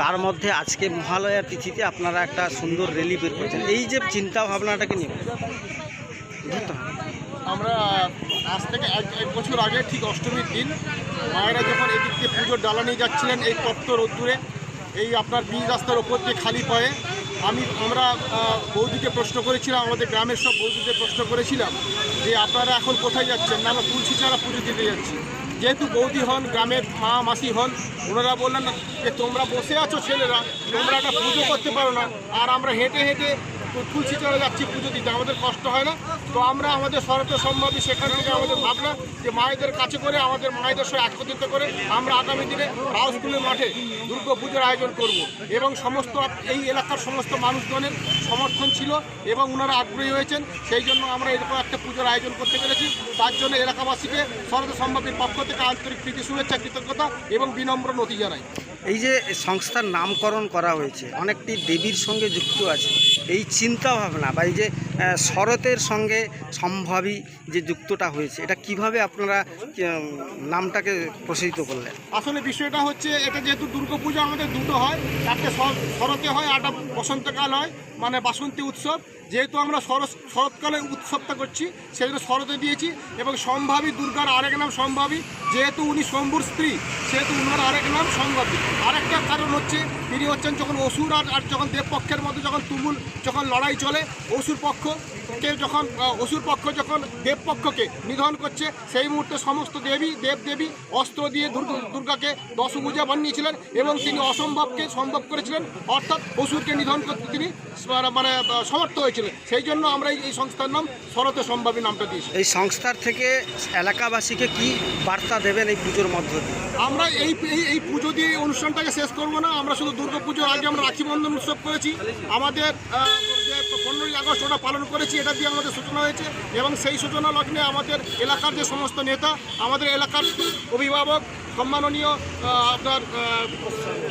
তার মধ্যে আজকে মহালয়া তিথিতে আপনারা একটা সুন্দর র্যালি বের করেছেন। এই যে চিন্তা ভাবনাটাকে নিয়ে। আমরা আজ থেকে এক এক বছর আগে ঠিক অষ্টমীর দিন মায়েরা যখন এদিক দিয়ে পুজোর ডালা নিয়ে যাচ্ছিলেন এই তপ্ত রোদ্দুরে, এই আপনার বীজ রাস্তার ওপর দিয়ে খালি পায়ে, আমি, আমরা বৌদিকে প্রশ্ন করেছিলাম, আমাদের গ্রামের সব বৌদিদের প্রশ্ন করেছিলাম যে আপনারা এখন কোথায় যাচ্ছেন? না, আমরা তুলসী ছাড়া পুজো দিতে যাচ্ছি। যেহেতু বৌদি হন, গ্রামের মা মাসি হন ওনারা বললেন যে তোমরা বসে আছো ছেলেরা, তোমরা একটা পুজো করতে পারো না। আর আমরা হেঁটে হেঁটে তো চলে যাচ্ছি পুজো দিতে, আমাদের কষ্ট হয় না। তো আমরা আমাদের শরত সম্ভাবী সেখান থেকে আমাদের ভাবনা যে মায়েদের কাছে করে, আমাদের মায়েদের সঙ্গে একত্রিত করে আমরা আগামী দিনে স্কুলের মাঠে দুর্গা পুজোর আয়োজন করব। এবং সমস্ত এই এলাকার সমস্ত মানুষজনের সমর্থন ছিল এবং ওনারা আগ্রহী হয়েছেন। সেই জন্য আমরা এরকম একটা পুজোর আয়োজন করতে পেরেছি। তার জন্য এলাকাবাসীকে শরত সম্ভাবীর পক্ষ থেকে আন্তরিক প্রীতি, শুভেচ্ছা, কৃতজ্ঞতা এবং বিনম্র নথি জানাই। এই যে সংস্থার নামকরণ করা হয়েছে, অনেকটি দেবীর সঙ্গে যুক্ত আছে, এই চিন্তা ভাবনা বা এই যে শরতের সঙ্গে সম্ভাবী যে যুক্তটা হয়েছে, এটা কীভাবে আপনারা নামটাকে প্রসারিত করলেন? আসলে বিষয়টা হচ্ছে, এটা যেহেতু দুর্গাপূজা, আমাদের দুটো হয়। একটা শর- শরতে হয় একটা বসন্তকাল হয় মানে বাসন্তী উৎসব। যেহেতু আমরা শরৎ, শরৎকালে উৎসবটা করছি সেই জন্য শরতে দিয়েছি। এবং সম্ভাবী দুর্গার আরেক নাম সম্ভাবী, যেহেতু উনি শম্ভুর স্ত্রী, সেহেতু উনার আরেক নাম সম্ভাবী আরেকটা কারণ হচ্ছে, তিনি হচ্ছেন যখন অসুর আর যখন দেবপক্ষের মধ্যে যখন তুমুল, যখন লড়াই চলে, অসুর পক্ষ কে যখন অসুর পক্ষ যখন দেবপক্ষকে নিধন করছে সেই মুহূর্তে সমস্ত দেবী দেবদেবী অস্ত্র দিয়ে দুর্গ- দুর্গাকে দশভুজা বানিয়েছিলেন এবং তিনি অসম্ভবকে সম্ভব করেছিলেন। অর্থাৎ অসুরকে নিধন করতে তিনি মানে সমর্থ হয়েছিলেন। সেই জন্য আমরা এই- এই সংস্থার নাম শরতে সম্ভাবী নামটা দিয়েছি। এই সংস্থার থেকে এলাকাবাসীকে কি বার্তা দেবেন এই পুজোর মধ্য দিয়ে? আমরা এই এই পুজো দিয়ে এই অনুষ্ঠানটাকে শেষ করব না। আমরা শুধু দুর্গা পুজোর আগে আমরা রাখি বন্ধন উৎসব করেছি। আমাদের পনেরোই আগস্ট ওটা পালন করেছি এটা দিয়ে আমাদের সূচনা হয়েছে এবং সেই সূচনা লগ্নে আমাদের এলাকার যে সমস্ত নেতা আমাদের এলাকার অভিভাবক সম্মাননীয় আপনার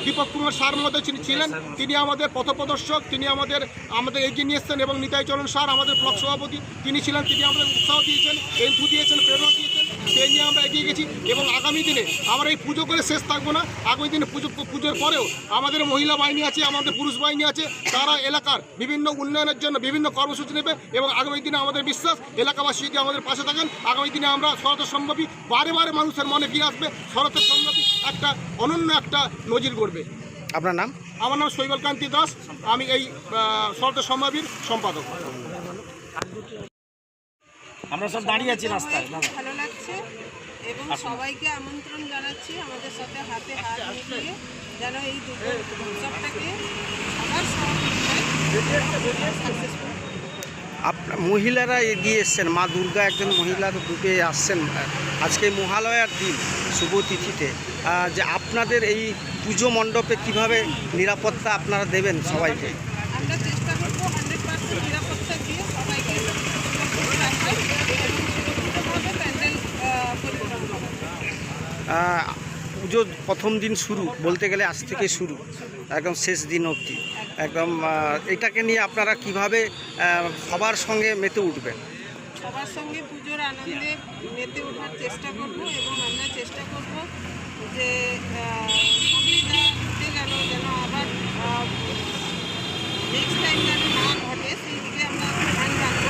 দীপক কুমার সার মধ্যে ছিলেন তিনি আমাদের পথপ্রদর্শক তিনি আমাদের আমাদের এগিয়ে নিয়ে এসছেন এবং নিতাই চরণ সার আমাদের ব্লক সভাপতি তিনি ছিলেন তিনি আমাদের উৎসাহ দিয়েছেন এন্থু দিয়েছেন প্রেরণা দিয়েছেন। সেই নিয়ে আমরা এগিয়ে গেছি এবং আগামী দিনে আমরা এই পুজো করে শেষ থাকব না। আগামী দিনে পুজো পুজোর পরেও আমাদের মহিলা বাহিনী আছে আমাদের পুরুষ বাহিনী আছে তারা এলাকার বিভিন্ন উন্নয়নের জন্য বিভিন্ন কর্মসূচি নেবে এবং আগামী দিনে আমাদের বিশ্বাস এলাকাবাসী যদি আমাদের পাশে থাকেন আগামী দিনে আমরা শরতের সম্ভবী বারে বারে মানুষের মনে ফিরে আসবে শরতের সম্ভবী একটা অনন্য একটা নজির গড়বে। আপনার নাম? আমার নাম শৈবল কান্তি দাস আমি এই শরতের সম্ভাবীর সম্পাদক। আমরা সব দাঁড়িয়ে আছি রাস্তায় সবাই খুব ভালো লাগছে এবং সবাইকে আমন্ত্রণ জানাচ্ছি আমাদের সাথে হাতে হাত মিলিয়ে যেন এই দুটো উৎসবটাকে সবার সাকসেসফুল আপনার মহিলারা এগিয়ে এসছেন। মা দুর্গা একজন মহিলা রূপে আসছেন। আজকে মহালয়ার দিন শুভ তিথিতে। যে আপনাদের এই পুজো মণ্ডপে কীভাবে নিরাপত্তা আপনারা দেবেন সবাইকে আমরা চেষ্টা করব হান্ড্রেড পার্সেন্ট নিরাপত্তা দিয়ে সবাইকে সুরক্ষিত রাখার এবং সুরক্ষিতভাবে প্যান্ডেল আহ, পরিচালনা পুজো প্রথম দিন শুরু, বলতে গেলে আজ থেকে শুরু, একদম শেষ দিন অবধি। একদম এটাকে নিয়ে আপনারা কীভাবে সবার সঙ্গে মেতে উঠবেন? সবার সঙ্গে পুজোর আনন্দে মেতে ওঠার চেষ্টা করব এবং আমরা চেষ্টা করব যে আহ, সামনে যা ঘটে গেল যেন আবার নেক্সট টাইম যেন না ঘটে সেই দিকে আমরা ধ্যান রাখব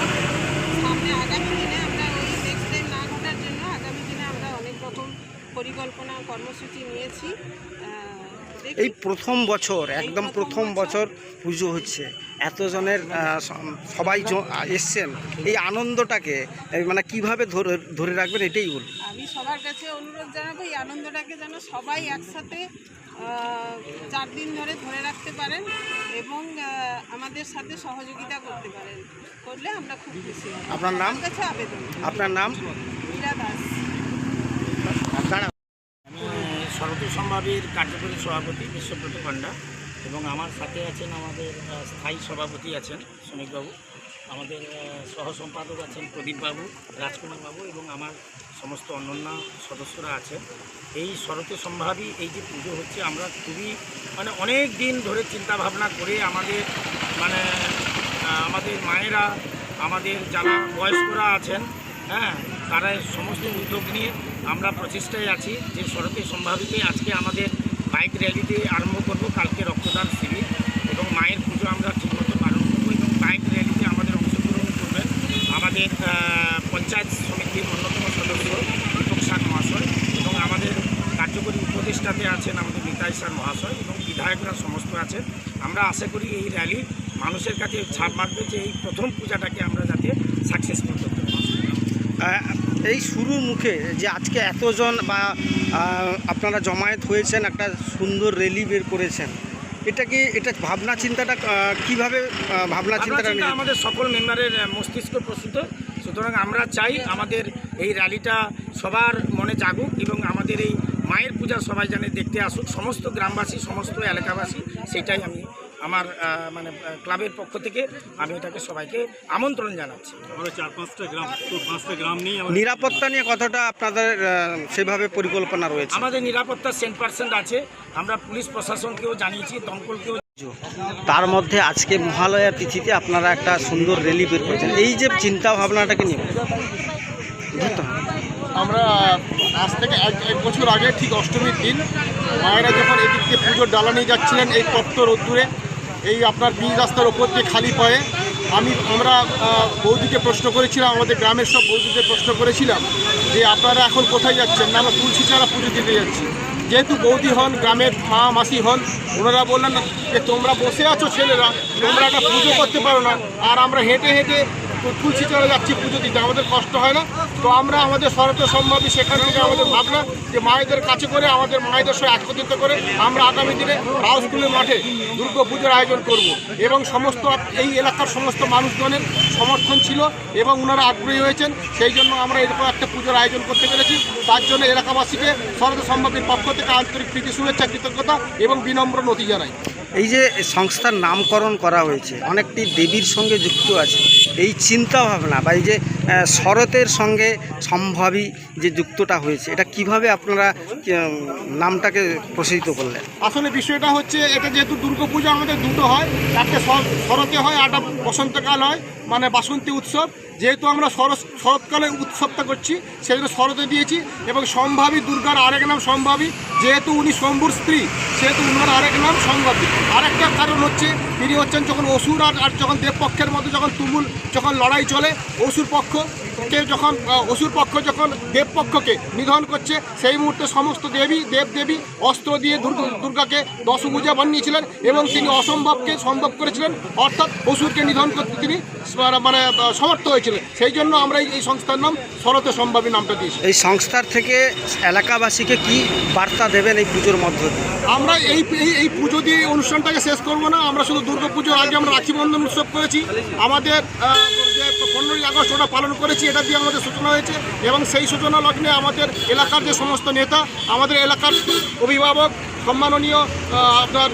সামনে আগামী দিনে আমরা ওই নেক্সট টাইম না ঘটার জন্য আগামী দিনে আমরা অনেক রকম পরিকল্পনা দেখি। এই প্রথম বছর একদম প্রথম বছর। পুজো হচ্ছে। এতজনের সবাই এসছেন। এই আনন্দটাকে মানে কীভাবে ধরে ধরে রাখবেন এটাই বলুন। আমি সবার কাছে অনুরোধ জানাব এই আনন্দটাকে যেন সবাই একসাথে চার দিন ধরে ধরে রাখতে পারেন এবং আমাদের সাথে সহযোগিতা করতে পারেন। করলে আমরা খুব খুশি আপনার নাম? কাছে আবেদন। আপনার নাম? মীরা দাস দাঁড়া আমি সরতী সম্ভাবীর কার্যকরী সভাপতি বিশ্বব্রত পান্ডা এবং আমার সাথে আছেন আমাদের স্থায়ী সভাপতি আছেন শ্রমিকবাবু, আমাদের সহ সম্পাদক আছেন প্রদীপবাবু, রাজকুমারবাবু এবং আমার সমস্ত অন্যান্য সদস্যরা আছেন। এই শরতে সম্ভাবী এই যে পুজো হচ্ছে, আমরা খুবই মানে অনেক দিন ধরে চিন্তা ভাবনা করে আমাদের মানে আমাদের মায়েরা, আমাদের যারা বয়স্করা আছেন হ্যাঁ তারা সমস্ত উদ্যোগ নিয়ে আমরা প্রচেষ্টায় আছি যে সড়কে সম্ভাবিতে আজকে আমাদের বাইক র্যালি দিয়ে আরম্ভ করব, কালকে রক্তদান শিবির এবং মায়ের পুজো আমরা ঠিকমতো পালন করব এবং বাইক র্যালিতে আমাদের অংশগ্রহণ করবেন আমাদের পঞ্চায়েত সমিতির অন্যতম সদস্য দীপক সার মহাশয় এবং আমাদের কার্যকরী উপদেষ্টাতে আছেন আমাদের নিতাই সার মহাশয় এবং বিধায়করা সমস্ত আছেন। আমরা আশা করি এই র্যালি মানুষের কাছে ছাপ মারবে যে এই প্রথম পূজাটাকে আমরা যাতে সাকসেসফুল করতে এই শুরুর মুখে যে আজকে এতজন বা আপনারা জমায়েত হয়েছেন একটা সুন্দর রেলি বের করেছেন এটা কি এটা ভাবনা চিন্তাটা কীভাবে ভাবনা চিন্তাটা আমাদের সকল মেম্বারের মস্তিষ্ক প্রস্তুত। সুতরাং আমরা চাই আমাদের এই র্যালিটা সবার মনে জাগুক এবং আমাদের এই মায়ের পূজা সবাই জানে দেখতে আসুক। সমস্ত গ্রামবাসী সমস্ত এলাকাবাসী সেটাই আমি আমার মানে ক্লাবের পক্ষ থেকে আমি এটাকে সবাইকে আমন্ত্রণ জানাচ্ছি। চার পাঁচটা গ্রাম পাঁচটা গ্রাম নিয়ে নিরাপত্তা নিয়ে কতটা আপনাদের সেভাবে পরিকল্পনা রয়েছে। আমাদের নিরাপত্তা সেন্ট পার্সেন্ট আছে। আমরা পুলিশ প্রশাসনকেও জানিয়েছি দমকলকেও তার মধ্যে আজকে মহালয়া তিথিতে আপনারা একটা সুন্দর র্যালি বের করেছেন। এই যে চিন্তা ভাবনাটাকে নিয়ে? আমরা আজ থেকে এক এক বছর আগে ঠিক অষ্টমীর দিন মায়েরা যখন এদিক দিয়ে পুজোর ডালা নিয়ে যাচ্ছিলেন এই তপ্ত রোদ্দুরে এই আপনার বীজ রাস্তার ওপর দিয়ে খালি পায়ে। আমি, আমরা বৌদিকে প্রশ্ন করেছিলাম, আমাদের গ্রামের সব বৌদিদের প্রশ্ন করেছিলাম যে আপনারা এখন কোথায় যাচ্ছেন? না, আমরা তুলসী চারা পুজো দিতে যাচ্ছি। যেহেতু বৌদি হন, গ্রামের মা মাসি হন, ওনারা বললেন যে তোমরা বসে আছো ছেলেরা, তোমরা একটা পুজো করতে পারো না। আর আমরা হেঁটে হেঁটে তুলসী চলে যাচ্ছি পুজো দিতে, আমাদের কষ্ট হয় না। তো আমরা আমাদের শরত সম্ভাবী সেখান থেকে আমাদের ভাবনা যে মায়েদের কাছে করে, আমাদের মায়েদের সঙ্গে একত্রিত করে আমরা আগামী দিনে রাও স্কুলের মাঠে দুর্গা পুজোর আয়োজন করব। এবং সমস্ত এই এলাকার সমস্ত মানুষজনের সমর্থন ছিল এবং ওনারা আগ্রহী হয়েছেন। সেই জন্য আমরা এরকম একটা পুজোর আয়োজন করতে পেরেছি। তার জন্য এলাকাবাসীকে শরত সম্ভাবীর পক্ষ থেকে আন্তরিক প্রীতি, শুভেচ্ছা, কৃতজ্ঞতা এবং বিনম্র নথি জানাই। এই যে সংস্থার নামকরণ করা হয়েছে, অনেকটি দেবীর সঙ্গে যুক্ত আছে, এই চিন্তা ভাবনা বা এই যে শরতের সঙ্গে সম্ভাবী যে যুক্তটা হয়েছে, এটা কীভাবে আপনারা নামটাকে প্রসারিত করলেন? আসলে বিষয়টা হচ্ছে, এটা যেহেতু দুর্গাপূজা আমাদের দুটো হয়, একটা শর- শরতে হয় একটা বসন্তকাল হয় মানে বাসন্তী উৎসব। যেহেতু আমরা শরৎ, শরৎকালে উৎসবটা করছি সেই জন্য শরতে দিয়েছি, এবং সম্ভাবী দুর্গার আরেক নাম সম্ভাবী, যেহেতু উনি শম্ভুর স্ত্রী, সেহেতু উনার আরেক নাম সম্ভাবী আরেকটা কারণ হচ্ছে তিনি হচ্ছেন যখন অসুর আর আর যখন দেবপক্ষের মধ্যে যখন তুমুল যখন লড়াই চলে অসুর পক্ষ কে যখন অসুর পক্ষ যখন দেবপক্ষকে নিধন করছে সেই মুহূর্তে সমস্ত দেবী দেবদেবী অস্ত্র দিয়ে দুর্গা- দুর্গাকে দশভুজা বানিয়েছিলেন এবং তিনি অসম্ভবকে সম্ভব করেছিলেন। অর্থাৎ অসুরকে নিধন করতে তিনি মানে সমর্থ হয়েছিলেন। সেই জন্য আমরা এই- এই সংস্থার নাম শরতে সম্ভাবী নামটা দিয়েছি। এই সংস্থার থেকে এলাকাবাসীকে কি বার্তা দেবেন এই পুজোর মধ্য দিয়ে? আমরা এই এই এই পুজো দিয়ে এই অনুষ্ঠানটাকে শেষ করব না আমরা শুধু দুর্গা পুজোর আগে আমরা রাখি বন্ধন উৎসব করেছি। আমাদের যে পনেরোই আগস্ট ওটা পালন করেছি, এটা দিয়ে আমাদের সূচনা হয়েছে এবং সেই সূচনা লগ্নে আমাদের এলাকার যে সমস্ত নেতা, আমাদের এলাকার অভিভাবক, সম্মাননীয় আপনার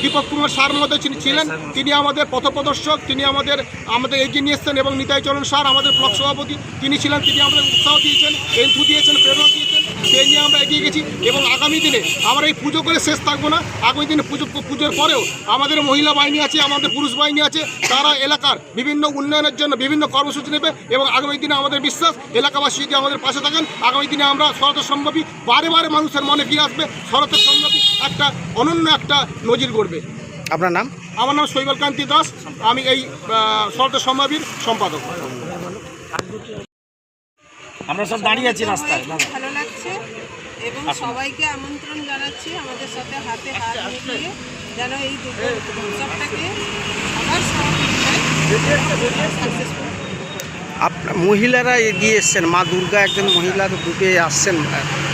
দীপক কুমার সার মধ্যে ছিলেন, তিনি আমাদের পথপ্রদর্শক, তিনি আমাদের আমাদের এগিয়ে নিয়ে এসছেন এবং নিতাই চরণ সার আমাদের ব্লক সভাপতি তিনি ছিলেন, তিনি আমাদের উৎসাহ দিয়েছেন, এন্থু দিয়েছেন, প্রেরণা দিয়েছেন। সেই নিয়ে আমরা এগিয়ে গেছি এবং আগামী দিনে আমরা এই পুজো করে শেষ থাকব না। আগামী দিনে পুজো পুজোর পরেও আমাদের মহিলা বাহিনী আছে আমাদের পুরুষ বাহিনী আছে তারা এলাকার বিভিন্ন উন্নয়নের জন্য বিভিন্ন কর্মসূচি নেবে এবং আগামী দিনে আমাদের বিশ্বাস এলাকাবাসী যদি আমাদের পাশে থাকেন আগামী দিনে আমরা শরতের সম্ভবী বারে বারে মানুষের মনে ফিরে আসবে শরতের সম্ভবী একটা অনন্য একটা নজির গড়বে। আপনার নাম? আমার নাম শৈবল কান্তি দাস আমি এই শরতের সম্ভাবীর সম্পাদক। আমরা সব দাঁড়িয়ে আছি রাস্তায় এবং সবাইকে আমন্ত্রণ জানাচ্ছি আমাদের সাথে হাতে হাত মিলিয়ে যেন এই দুটো উৎসবটাকে সাকসেসফুল আপনার মহিলারা এগিয়ে এসছেন। মা দুর্গা একজন মহিলা রূপে আসছেন।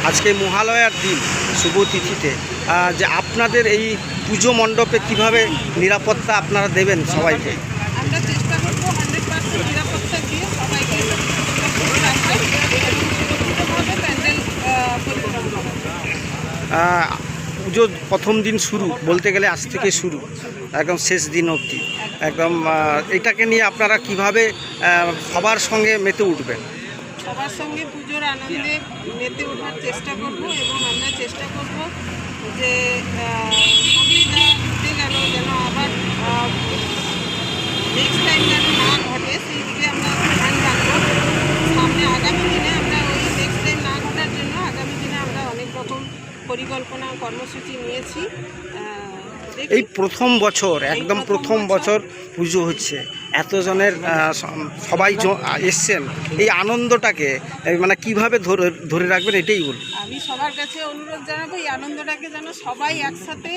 আজকে মহালয়ার দিন শুভ তিথিতে। যে আপনাদের এই পুজো মণ্ডপে কীভাবে নিরাপত্তা আপনারা দেবেন সবাইকে আমরা চেষ্টা করব হান্ড্রেড পার্সেন্ট নিরাপত্তা দিয়ে সবাইকে সুরক্ষিত রাখার এবং সুরক্ষিতভাবে প্যান্ডেল আহ, পরিচালনা করার। আহ, পুজো প্রথম দিন শুরু, বলতে গেলে আজ থেকে শুরু, একদম শেষ দিন অবধি। একদম এটাকে নিয়ে আপনারা কীভাবে সবার সঙ্গে মেতে উঠবেন? সবার সঙ্গে পুজোর আনন্দে মেতে ওঠার চেষ্টা করব এবং আমরা চেষ্টা করব যে গেল যেন আবার নেক্সট টাইম যেন না ঘটে সেই দিকে আমরা ধ্যান রাখব সামনে আগামী দিনে আমরা ওই নেক্সট টাইম না ঘটার জন্য আগামী দিনে আমরা অনেক রকম পরি পরিকল্পনা কর্মসূচি নিয়েছি। এই প্রথম বছর একদম প্রথম বছর। পুজো হচ্ছে। এতজনের সবাই এসছেন। এই আনন্দটাকে মানে কীভাবে ধরে ধরে রাখবেন এটাই বলুন। আমি সবার কাছে অনুরোধ জানাব এই আনন্দটাকে যেন সবাই একসাথে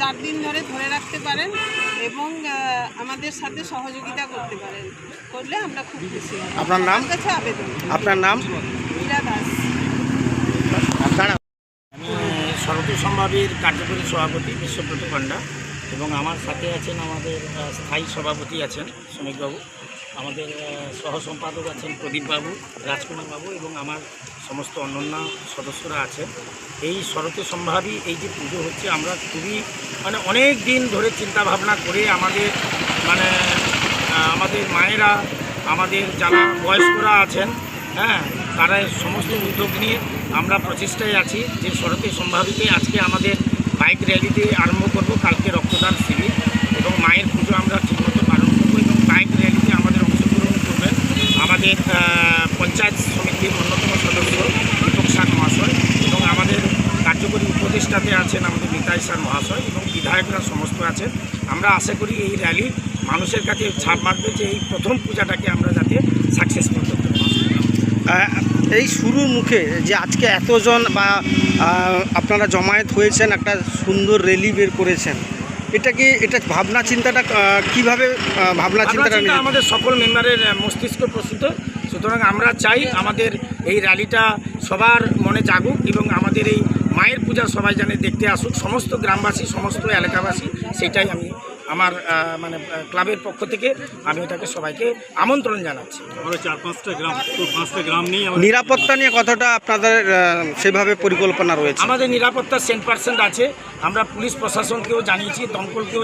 চার দিন ধরে ধরে রাখতে পারেন এবং আমাদের সাথে সহযোগিতা করতে পারেন। করলে আমরা খুব খুশি আপনার নাম? কাছে আবেদন। আপনার নাম? মীরা দাস দাঁড়া আমি সম্ভাবীর কার্যকরী সভাপতি বিশ্বব্রত পান্ডা এবং আমার সাথে আছেন আমাদের স্থায়ী সভাপতি আছেন শ্রমিকবাবু, আমাদের সহ সম্পাদক আছেন প্রদীপবাবু, রাজকুমারবাবু এবং আমার সমস্ত অন্যান্য সদস্যরা আছেন। এই শরতে সম্ভাবী এই যে পুজো হচ্ছে, আমরা খুবই মানে অনেক দিন ধরে চিন্তা ভাবনা করে আমাদের মানে আমাদের মায়েরা, আমাদের যারা বয়স্করা আছেন হ্যাঁ তারা সমস্ত উদ্যোগ নিয়ে আমরা প্রচেষ্টায় আছি যে শরতে সম্ভাবিতে আজকে আমাদের বাইক র্যালিতে আরম্ভ করব, কালকে রক্তদান শিবির এবং মায়ের পুজো আমরা ঠিকমতো পালন করব এবং বাইক র্যালিতে আমাদের অংশগ্রহণ করবেন আমাদের পঞ্চায়েত সমিতির অন্যতম সদস্য দীপক সার মহাশয় এবং আমাদের কার্যকরী উপদেষ্টাতে আছেন আমাদের নিতাই সার মহাশয় এবং বিধায়করা সমস্ত আছেন। আমরা আশা করি এই র্যালি মানুষের কাছে ছাপ মারবে যে এই প্রথম পূজাটাকে আমরা যাতে সাকসেসফুল করতে এই শুরুর মুখে যে আজকে এতজন বা আপনারা জমায়েত হয়েছেন একটা সুন্দর রেলি বের করেছেন এটা কি এটা ভাবনা চিন্তাটা কীভাবে ভাবনা চিন্তাটা আমাদের সকল মেম্বারের মস্তিষ্ক প্রস্তুত সুতরাং আমরা চাই আমাদের এই র্যালিটা সবার মনে জাগুক এবং আমাদের এই মায়ের পূজা সবাই জানে দেখতে আসুক। সমস্ত গ্রামবাসী সমস্ত এলাকাবাসী সেটাই আমি আমার মানে ক্লাবের পক্ষ থেকে আমি ওটাকে সবাইকে আমন্ত্রণ জানাচ্ছি। চার পাঁচটা গ্রাম পাঁচটা গ্রাম নিয়ে নিরাপত্তা নিয়ে কথাটা আপনাদের সেভাবে পরিকল্পনা রয়েছে। আমাদের নিরাপত্তা সেন্ট পার্সেন্ট আছে। আমরা পুলিশ প্রশাসনকেও জানিয়েছি দমকলকেও